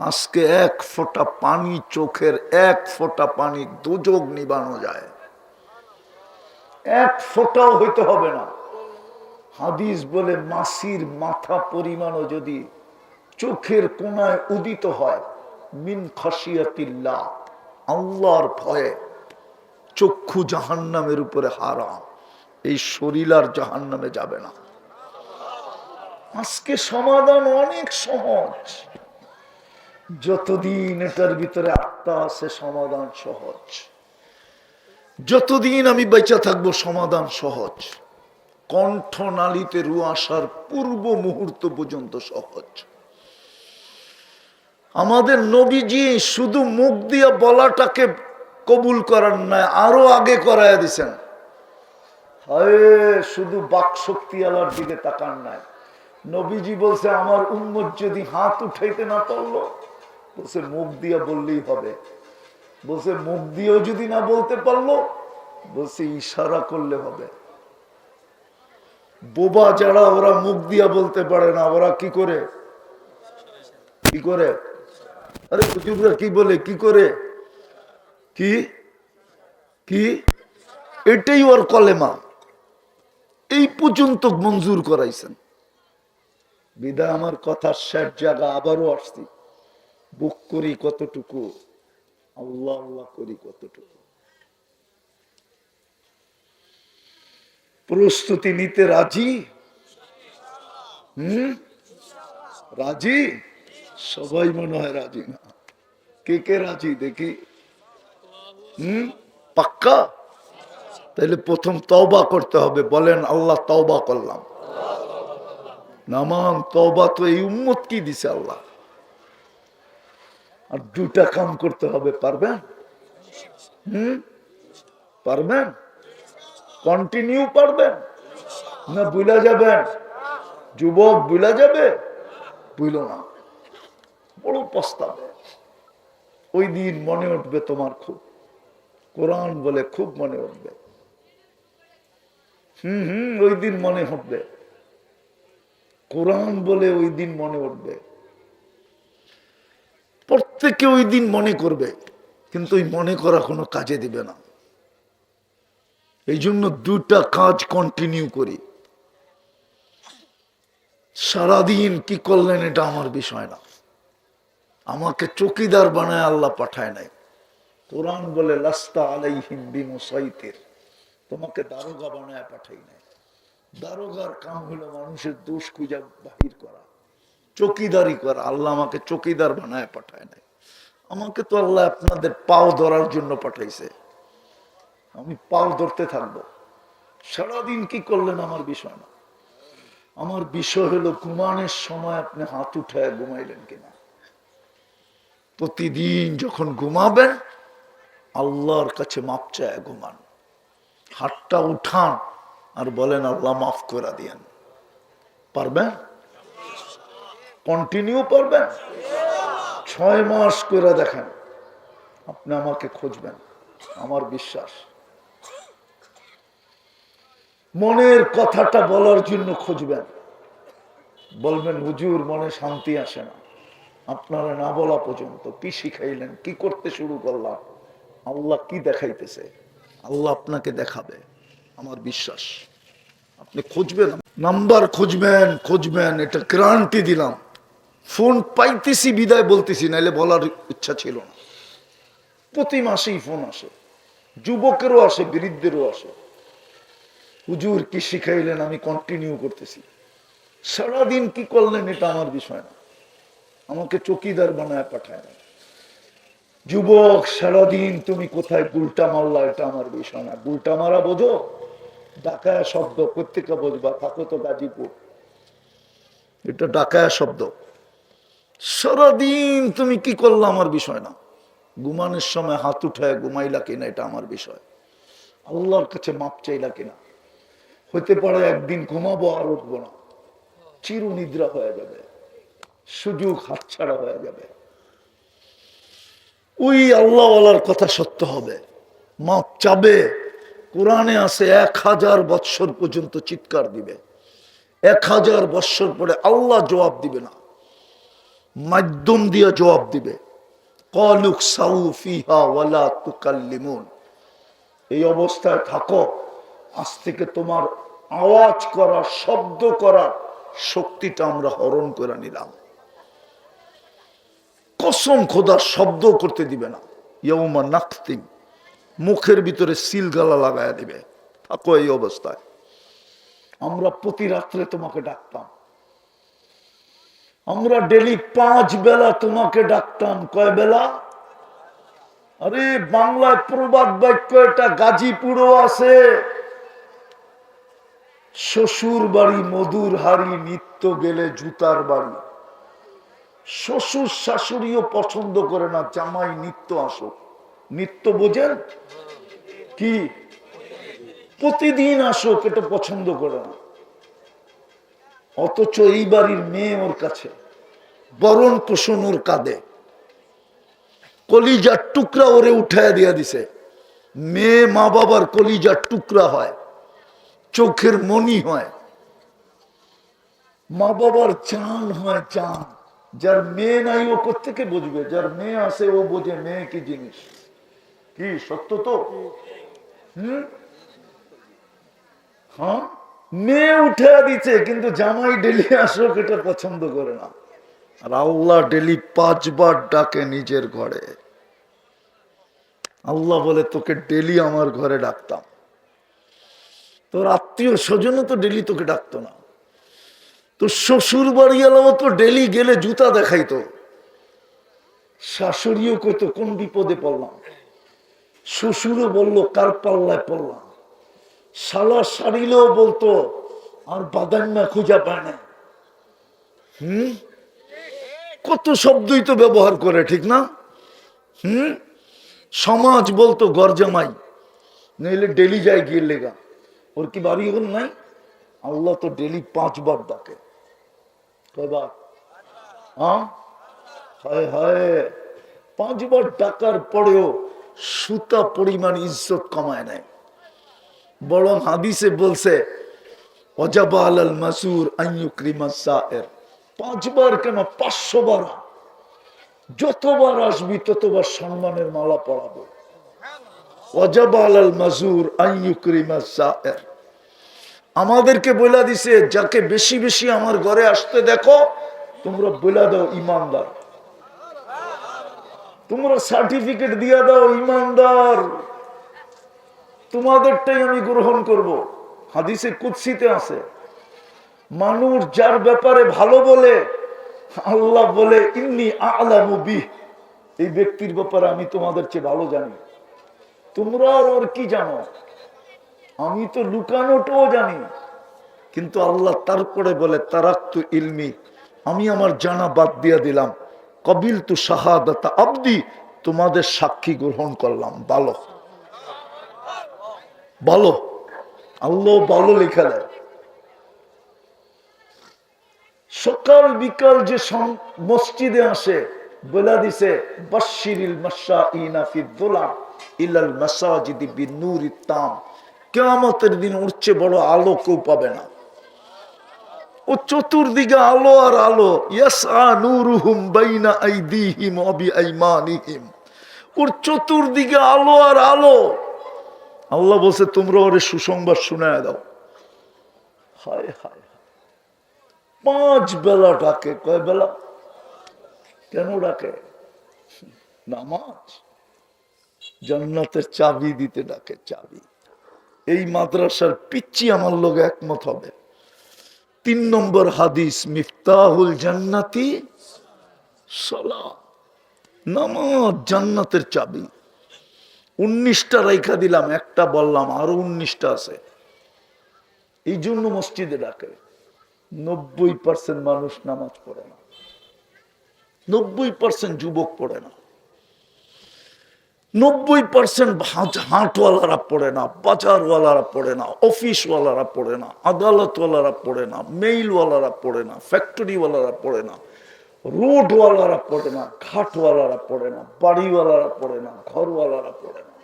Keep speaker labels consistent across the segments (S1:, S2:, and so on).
S1: আজকে এক ফোঁটা পানি চোখের এক ফোঁটা পানি দুযোগ নিবানো যায়। এক ফোঁটাও হইতে হবে না। হাদিস বলে মাসির মাথা পরিমাণও যদি চোখের কোনায় উদিত হয়, মিন খাসিয়াতিল্লাহ আল্লাহর ভয়ে চক্ষু জাহান্নামের উপরে হারাম। এই শরীর আর জাহান্নামে যাবে না। আজকে সমাধান অনেক সহজ। যতদিন এটার ভিতরে আত্মা আছে, সমাধান সহজ। যতদিন আমি বেঁচে থাকব, সমাধান সহজ। কণ্ঠ নালীতে রু আসার পূর্ব মুহূর্ত পর্যন্ত সহজ। আমাদের নবীজি শুধু মুখ দিয়ে বলাটাকে কবুল করার নাই আরও আগে করাইয়া দিছেন। শুধু বাক শক্তি আলার দিকে তাকান নাই। নবীজি বলছে, আমার উম্মত যদি হাত উঠাইতে না পারল বলছে, মুখ দিয়ে বললেই হবে। বলছে, মুখ দিয়েও যদি না বলতে পারল, বলছে, ইশারা করলে হবে। বোবা যারা, ওরা মুখ দিয়া বলতে পারে না, ওরা কি করে? কি করে? আরে, হুজুররা কি বলে? কি করে? কি? কি? এটাই ওর কলেমা। এই পর্যন্ত মঞ্জুর করাইছেন। বিদায় আমার কথা শেষ জায়গা আবারও আসছি। বুক করি কতটুকু? আল্লাহ আল্লাহ করি কতটুকু? প্রস্তুতি নিতে রাজি? হুম? রাজি? সবাই মনে হয় রাজি না। কে কে রাজি দেখি? হম? পাক্কা? তাহলে প্রথম তওবা করতে হবে। বলেন, আল্লাহ তওবা করলাম। নামান তওবা তো এই উম্মত কি দিছে আল্লাহ? আর দুটা কাম করতে হবে, পারবেন? হুম? পারবেন? কন্টিনিউ পারবেন? না বুলা যাবেন? যুবক বুলা যাবে? বুইল না। বড় পস্তাবে ওই দিন মনে উঠবে তোমার খুব। কোরআন বলে খুব মনে উঠবে। হুম হুম, ওই দিন মনে উঠবে। কোরআন বলে ওই দিন মনে উঠবে। প্রত্যেকে ওই দিন মনে করবে, কিন্তু ওই মনে করা কোনো কাজে দিবে না। এই জন্য দুটা কাজ কন্টিনিউ করি। সারাদিন কি করলেন এটা আমার বিষয় না। আমাকে চকিদার বানায় আল্লাহ পাঠায় নাই। কোরআন বলে, লাস্তা আলাইহিম বিমুসাইতির। তোমাকে দারোগা বানায় পাঠাই নাই। দারোগার কাম হলো মানুষের দোষ খুঁজা বাহির করা, চকিদারি করা। আল্লাহ আমাকে চকিদার বানায় পাঠায় নাই। আমাকে তো আল্লাহ আপনাদের পাও ধরার জন্য পাঠাইছে। আমি পাও ধরতে থাকব। সারাদিন কি করলেন আমার বিষয় না। আমার বিষয় হলো, ঘুমানোর সময় আপনি হাত উঠায় ঘুমাইলেন কিনা। প্রতিদিন যখন ঘুমাবেন, আল্লাহর কাছে মাপ চায় ঘুমান। হাতটা উঠান আর বলেন, আল্লাহ মাফ করে দিয়েন। পারবেন? কন্টিনিউ পারবেন? ছয় মাস করে দেখেন, আপনি আমাকে খুঁজবেন, আমার বিশ্বাস। মনের কথাটা বলার জন্য খুঁজবেন। বলবেন, হুজুর, মনে শান্তি আসে না। আপনারা না বলা পর্যন্ত কি শিখাইলেন, কি করতে শুরু করলাম, আল্লাহ কি দেখাইতেছে, আল্লাহ আপনাকে দেখাবে, আমার বিশ্বাস। আপনি খুঁজবেন, নাম্বার খুঁজবেন খুঁজবেন, এটা গ্যারান্টি দিলাম। ফোন পাইতেছি, বিদায় বলতেছি, নাইলে বলার ইচ্ছা ছিল না। প্রতি মাসেই ফোন আসে, যুবকেরও আসে, বৃদ্ধেরও আসে। হুজুর কি শিখাইলেন, আমি কন্টিনিউ করতেছি। সারাদিন কি করলেন, এটা আমার বিষয় না। আমাকে চকিদার বানায় পাঠায় না যুবক, সারাদিন তুমি কোথায় গুলটা মারলা, এটা আমার বিষয় না। গুলটা মারা বোঝো, ডাকায়া শব্দ প্রত্যেকটা বোঝবা, থাকো তো গাজীপুর। এটা ডাকায়া শব্দ। সারাদিন তুমি কি করলা আমার বিষয় না? ঘুমানোর সময় হাত উঠায় ঘুমাইলা কিনা এটা আমার বিষয়। আল্লাহর কাছে মাপ চাইলা কিনা। হতে পারে একদিন ঘুমাবো আর উঠবো না। চির নিদ্রা হয়ে যাবে। সুযোগ হাতছাড়া হয়ে যাবে। ওই আল্লাহওয়ালার কথা সত্য হবে। মাপ চাবে। কোরআনে আছে এক হাজার বৎসর পর্যন্ত চিৎকার দিবে। এক হাজার বৎসর পরে আল্লাহ জবাব দিবে না। মাধ্যম দিয়ে জবাব দিবে। কলুক এই অবস্থায় থাকো, আজ থেকে তোমার আওয়াজ করা শব্দ করার শক্তিটা আমরা হরণ করে নিলাম। কসম খোদার শব্দ করতে দিবে না। ইয়ৌমা নাকতিম মুখের ভিতরে সিল গালা লাগায় দিবে। থাকো এই অবস্থায়। আমরা প্রতি রাত্রে তোমাকে ডাকতাম। আমরা ডেলি পাঁচ বেলা তোমাকে ডাকতাম। কয় বেলা? আরে, বাংলায় প্রবাদ বাক্য এটা, গাজীপুরও আছে। শ্বশুর বাড়ি, মধুর হাড়ি, নিত্য গেলে জুতার বাড়ি। শ্বশুর শাশুড়িও পছন্দ করে না, জামাই নিত্য আসুক। নিত্য বোঝেন? কি? প্রতিদিন আসুক, এটা পছন্দ করে না। অথচ এই বাড়ির মেয়ে ওর কাছে। বরণ ওর কাঁদে কলিজার টুকরা ওরে উঠায় দিয়া দিছে। মেয়ে, মা বাবার কলিজার টুকরা হয়, চোখের মনি হয়। মা বাবার চান হয় চান। যার মেয়ে নাই ও কোথেকে বুঝবে? যার মেয়ে আছে ও বোঝে মেয়ে কি জিনিস? কি, সত্য তো? হম? হ্যাঁ? মেয়ে উঠে দিচ্ছে কিন্তু জামাই ডেলি আসুক, এটা পছন্দ করে না। আর আল্লাহ ডেলি পাঁচবার ডাকে নিজের ঘরে। আল্লাহ বলে, তোকে ডেলি আমার ঘরে ডাকতাম। তোর আত্মীয় স্বজনও তো ডেলি তোকে ডাকতো না। তো শ্বশুর বাড়ি এলাও তো ডেলি গেলে জুতা দেখাইতো। শাশুড়িও কইতো, কোন বিপদে পড়লাম? শ্বশুরও বলল, কার পাল্লায় পড়লাম? শালা সারিলেও বলতো, আর বাদান্না খুঁজা পায় না হুম? কত শব্দই তো ব্যবহার করে, ঠিক না? হুম? সমাজ বলতো গরজামাই, নইলে ডেলি যায় গিয়ে লেগা। ওর কি বাড়ি এখন নাই? আল্লাহ তো ডেলি পাঁচবার ডাকে। হ্যাঁ পাঁচবার ডাকার পরেও সুতা পরিমাণ ইজ্জত কমায় নেয় বরং হাদিসে বলছে অজাবা আল মাসুর আইয়ুক্রিমাসায়ের পাঁচবার কেন? পাঁচশো বার যতবার আসবি, ততবার সম্মানের মালা পড়াবো আমাদেরকে বলে দিছে, যাকে বেশি বেশি আমার ঘরে আসতে দেখো, তোমরা বলে দাও ইমানদার। তোমরা সার্টিফিকেট দিয়ে দাও ইমানদার। তোমাদেরটাই আমি গ্রহণ করব। হাদিসে কুৎসিতে আছে মানুষ যার ব্যাপারে ভালো বলে, আল্লাহ বলে, ইন্নি আলামু বিহ। এই ব্যক্তির ব্যাপারে আমি তোমাদের চেয়ে ভালো জানি। তোমরা আর ওর কি জানো? আমি তো লুকানোটাও জানি। কিন্তু আল্লাহ তারপরে বলে, তারাক্তু ইলমি। আমি আমার জানা বাদ দিয়া দিলাম। কবিল তু শাহাদাতা আব্দি, তোমাদের সাক্ষী গ্রহণ করলাম। ভালো। বলো আল্লাহ বলো লেখা দেয়। সকাল বিকাল যে মসজিদে আসে, বলে দিছে বাশিরিল মাশাইনা ফি দুলাম ইলাল মাসাজিদি বিনুরি তাম। কিয়ামতের দিন উঠছে বড় আলো কেউ পাবে না। ও চতুর্দিকে আলো আর আলো। ইয়াসআ নূরুহুম বাইনা আইদিহিম ওয়া বিআইমানিহিম। ওর চতুর্দিকে আলো আর আলো। আল্লাহ বলছে, তোমরা ওরে সুসংবাদ শোনায় দাও। হায় হায়। পাঁচ বেলা ডাকে। কয় বেলা? কেন ডাকে? নামাজ। জান্নাতের চাবি দিতে ডাকে চাবি। এই মাদ্রাসার পিচ্ছি আমার লোক একমত হবে। তিন নম্বর হাদিস, মিফতাহুল জান্নাতি সলা। নামাজ জান্নাতের চাবি। উনিশটা রেখা দিলাম, একটা বললাম, আরও উনিশটা আছে। এই জন্য মসজিদে ডাকে। নব্বই পার্সেন্ট মানুষ নামাজ পড়ে না। নব্বই পার্সেন্ট যুবক পড়ে না। নব্বই পার্সেন্ট হাটওয়ালারা পড়ে না, বাজারওয়ালারা পড়ে না, অফিসওয়ালারা পড়ে না, আদালতওয়ালারা পড়ে না, মেইলওয়ালারা পড়ে না, ফ্যাক্টরিওয়ালারা পড়ে না, রোডওয়ালারা পড়ে না, ঘাটওয়ালারা পড়ে না, বাড়িওয়ালারা পড়ে না, ঘরওয়ালারা পড়ে না।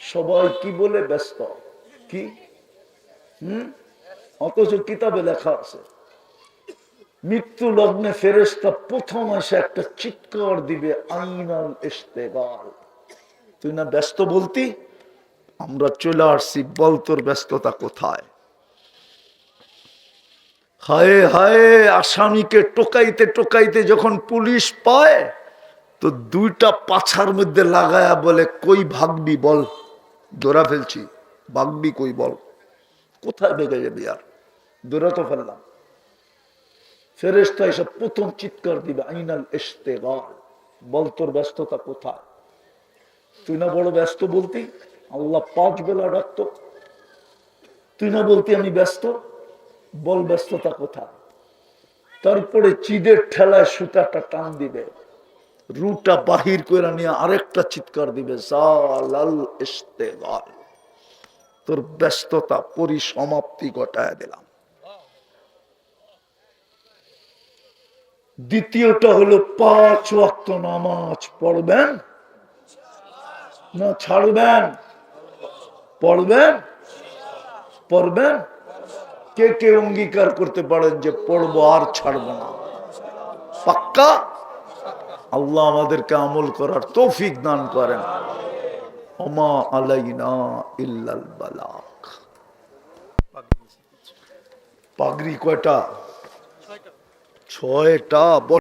S1: সবাই কি বলে ব্যস্ত? কি? হুম? অথচ কিতাবে লেখা আছে মৃত্যু লগ্নে ফেরেস্তা প্রথম এসে একটা চিৎকার দিবে, আইনাল ইস্তেগাল তুই না ব্যস্ত বলতি? আমরা চলে আসছি, বল তোর ব্যস্ততা কোথায়? হায় হায়, আসামিকে টোকাইতে টোকাইতে যখন পুলিশ পায়, তো দুইটা পাছার মধ্যে লাগায়া বলে, কই ভাগবি বল? দৌড়া ফেলছি ভাগবি কই বল? কোথায় বেগে যাবি আর? দৌড়া তো ফেললাম ফেরেস্তা এসব প্রথম চিৎকার দিবে, আইনাল ইস্তেগাল বল তোর ব্যস্ততা কোথায়? তুই না বড় ব্যস্ত বলতি? আল্লাহ পাঁচ বেলা ডাকত। তুই না বলতি আমি ব্যস্ত? বল ব্যস্ততা কোথায়? তারপরে চিদের ঠেলায় সুতাটা টান দিবে। রুটা বাহির করে নিয়ে আরেকটা চিৎকার দিবে তোর ব্যস্ততা পরিসমাপ্তি ঘটায় দিলাম। দ্বিতীয়টা হলো পাঁচ ওয়াক্ত নামাজ পড়বেন। না, ছাড়বেন। পড়বেন? পড়বেন? কে কে অঙ্গীকার করতে পারেন যে পড়ব আর ছাড়বো না? পাক্কা? আল্লাহ আমাদেরকে আমল করার তৌফিক দান করেন। ওমা আলাইনা ইল্লাল বালাক। পাগড়ি কয়টা? ছয়টা